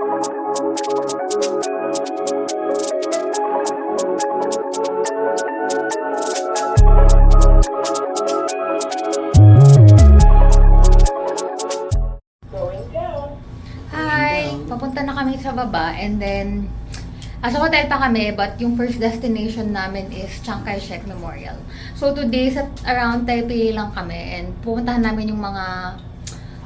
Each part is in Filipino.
Papunta na kami sa baba and then Asa hotel pa kami, but yung first destination namin is Chiang Kai-shek Memorial. So today, sa around Taipei lang kami and pupuntahan namin yung mga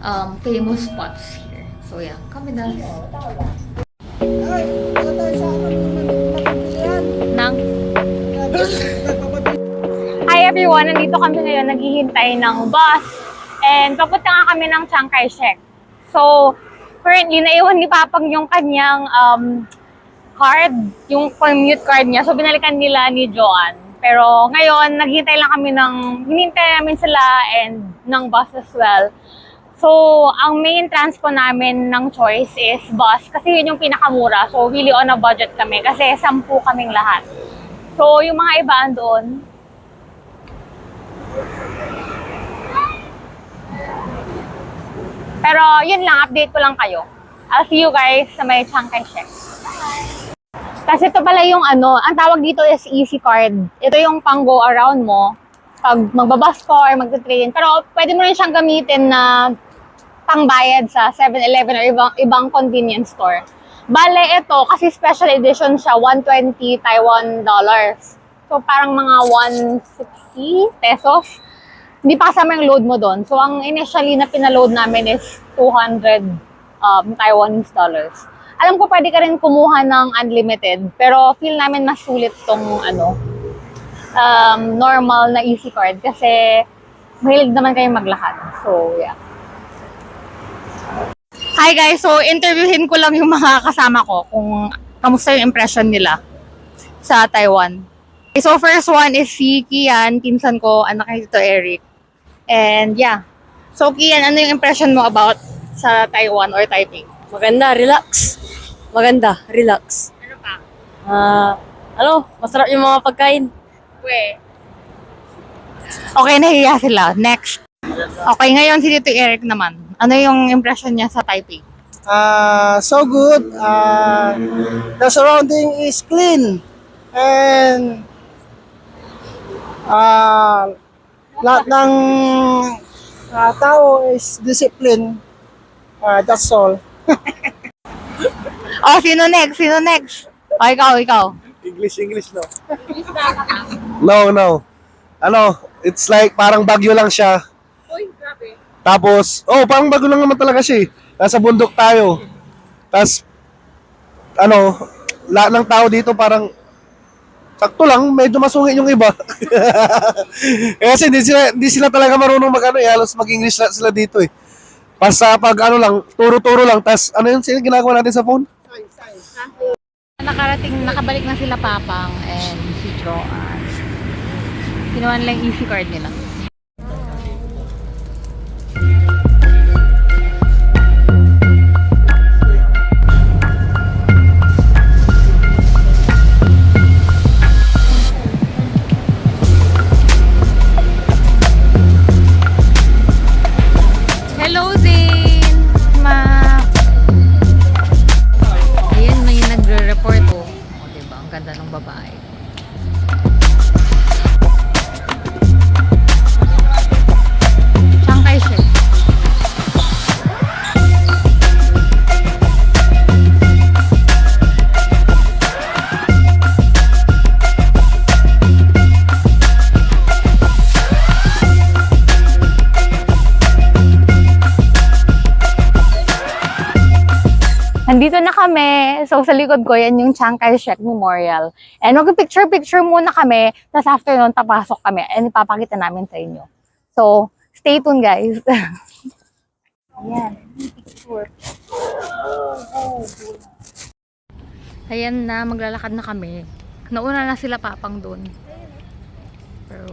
um, famous spots. So yeah, kami na. Ay, wala tayo sa ano napagpilihan. Nang Hi everyone! Nandito kami ngayon naghihintay ng bus and papunta nga kami ng Chiang Kai-shek. So, currently, naiwan ni Papang yung kanyang um, card, yung commute card niya. So, binalikan nila ni Joanne. Pero ngayon, naghihintay lang kami ng, hinintay namin sila and ng bus as well. So, ang main transpo namin ng choice is bus kasi yun yung pinakamura. So, really on a budget kami kasi sampu kaming lahat. So, yung mga iba doon, Pero yun lang, update ko lang kayo. I'll see you guys sa may Chiang Kai-shek. Kasi ito pala yung ano, ang tawag dito is easy card. Ito yung pang go around mo pag magbabas ko or magta-train. Pero pwede mo rin siyang gamitin na pangbayad sa 7-Eleven or ibang, ibang convenience store. Bale, ito, kasi special edition siya, 120 Taiwan dollars. So, parang mga 160 pesos hindi pa kasama yung load mo doon. So, ang initially na pinaload namin is 200 um, Taiwanese dollars. Alam ko pwede ka rin kumuha ng unlimited, pero feel namin mas sulit tong ano, um, normal na easy card kasi mahilig naman kayo maglakad. So, yeah. Hi guys! So, interviewin ko lang yung mga kasama ko kung kamusta yung impression nila sa Taiwan. Okay, so first one is si Kian, pinsan ko, anak ni Tito Eric. And yeah. So Kian, ano yung impression mo about sa Taiwan or Taipei? Maganda, relax. Maganda, relax. Ano pa? Ah, ano, masarap yung mga pagkain. We. Okay, nahiya sila. Next. Okay, ngayon si Tito Eric naman. Ano yung impression niya sa Taipei? Ah, so good. Ah, the surrounding is clean. And ah lahat ng ah, tao is discipline. Ah, that's all. Oh, sino next? Sino next? Oh, ikaw, ikaw. English, English, no? no, no. Ano, it's like parang bagyo lang siya. Tapos, oh, parang bagyo lang naman talaga siya eh. Nasa bundok tayo. Tapos, ano, lahat ng tao dito parang sakto lang, medyo masungit yung iba. eh, kasi hindi sila, hindi sila talaga marunong mag ano, eh, halos mag-English sila dito eh. Basta pag ano lang, turo-turo lang, tas ano yun sila ginagawa natin sa phone? Nakarating, nakabalik na sila Papang and si Joanne. Kinuha nila yung easy card nila. Thank you. So, sa likod ko, yan yung Chiang Kai-shek Memorial. And mag-picture-picture muna kami. Tapos after nun, tapasok kami. And ipapakita namin sa inyo. So, stay tuned, guys. Ayan. Picture. Ayan na, maglalakad na kami. Nauna na sila papang doon. Pero,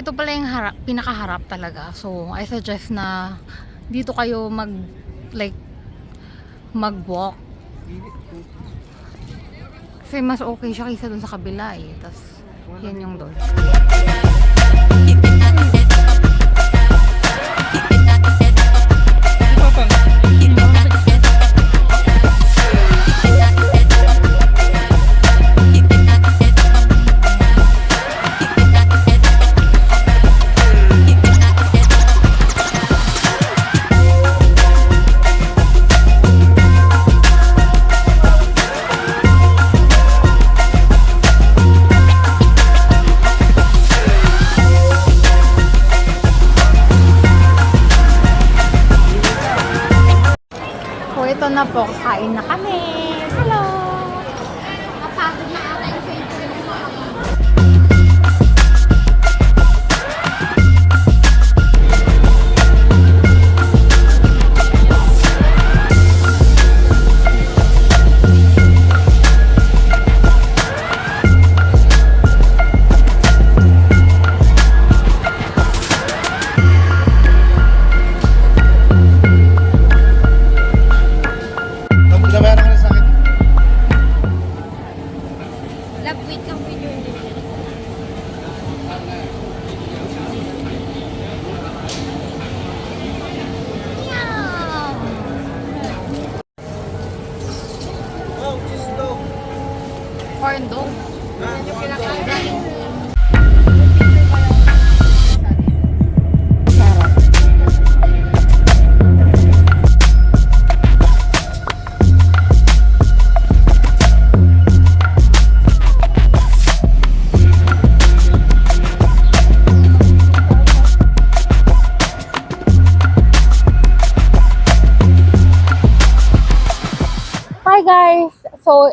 ito pala yung harap, pinakaharap talaga. So, I suggest na dito kayo mag, like, mag-walk. Kasi mas okay siya kaysa dun sa kabila eh. Tapos, yan yung doon. Na po. Kain na kami.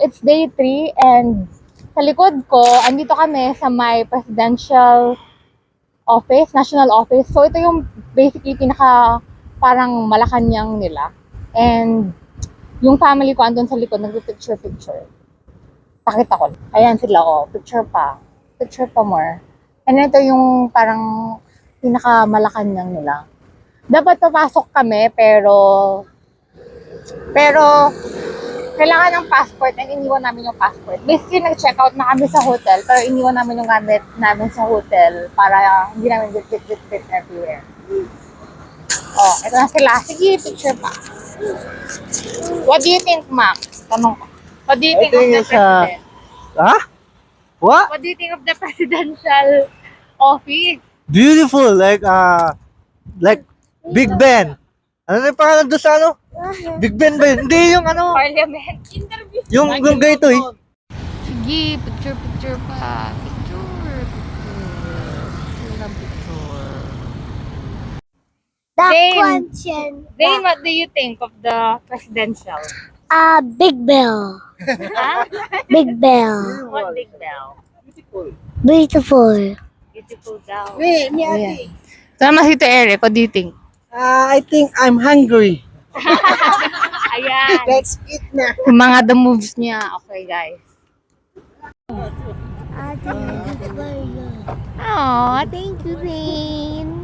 It's day 3 and sa likod ko, andito kami sa my presidential office, national office. So, ito yung basically pinaka parang Malacanang nila. And yung family ko andun sa likod, nagpipicture-picture. Pakita ko. Ayan sila, oh. Picture pa. Picture pa more. And ito yung parang pinaka Malacanang nila. Dapat papasok kami, pero pero kailangan ng passport and iniwan namin yung passport. Basically, nag-check out na kami sa hotel, pero iniwan namin yung gamit namin sa hotel para hindi namin bit-bit-bit everywhere. Oh, ito na sila. Sige, picture pa. What do you think, Mac? Tanong ko. What do you think, think of the uh, president? Ha? What? What do you think of the presidential office? Beautiful, like, uh, like, Big Ben. Ano na yung pangalan doon sa ano? Big Ben ba yun? Hindi yung ano, Parliament. Interview. yung, yung ganito eh. Sige, picture, picture pa. Picture, picture. Picture lang, picture. That Dane. question. Zane, what do you think of the presidential? Uh, Big Bell. Big Bell. What big bell? Beautiful. Beautiful daw. Me, me, ate. Sama si Eric, what do you think? Uh, I think I'm hungry. Ayan. Let's eat na. Yung mga the moves niya. Okay, guys. Aw, thank you, Zane.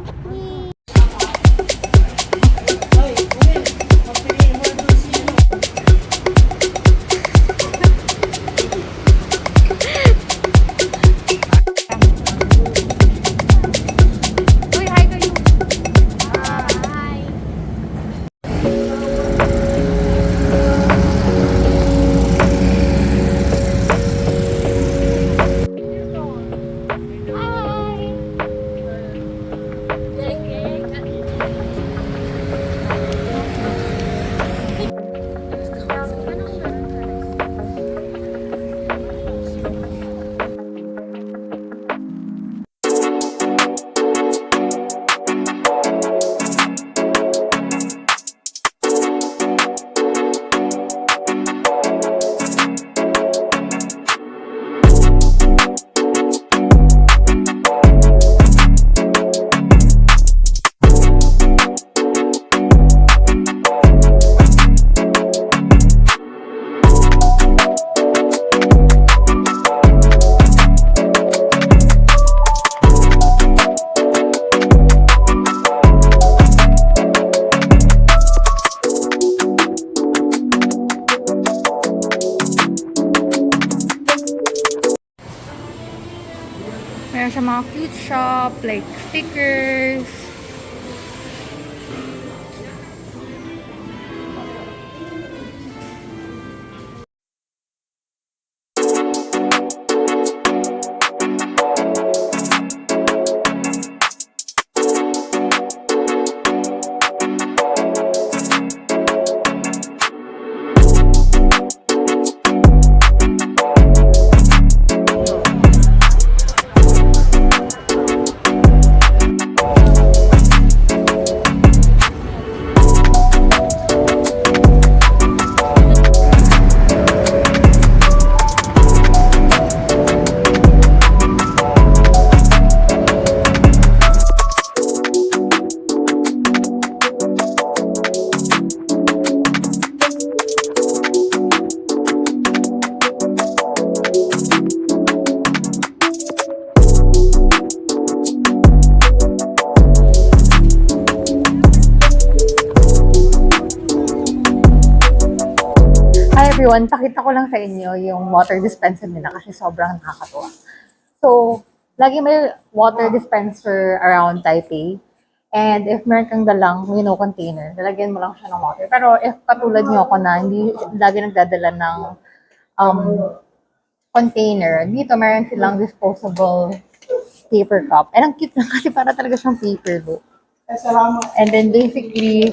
Siya mga cute shop, like stickers. Everyone, pakita ko lang sa inyo yung water dispenser nila kasi sobrang nakakatuwa. So, lagi may water dispenser around Taipei. And if meron kang dalang, you know, container, lalagyan mo lang siya ng water. Pero if katulad nyo ako na hindi lagi nagdadala ng um, container, dito meron silang disposable paper cup. And ang cute lang kasi para talaga siyang paper book. And then basically,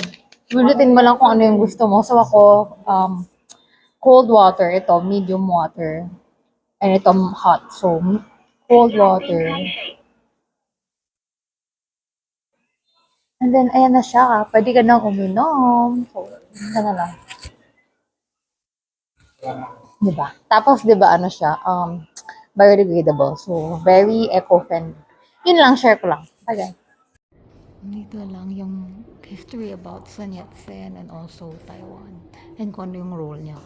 Lulutin mo lang kung ano yung gusto mo. So ako, um, cold water, ito, medium water. And ito, hot. So, cold water. And then, ayan na siya. Pwede ka nang uminom. So, yan na lang. Diba? Tapos, diba, ano siya, um, biodegradable. So, very eco-friendly. Yun lang, share ko lang. Bye. Dito lang yung history about Sun Yat-sen and also Taiwan. And kung ano yung role niya.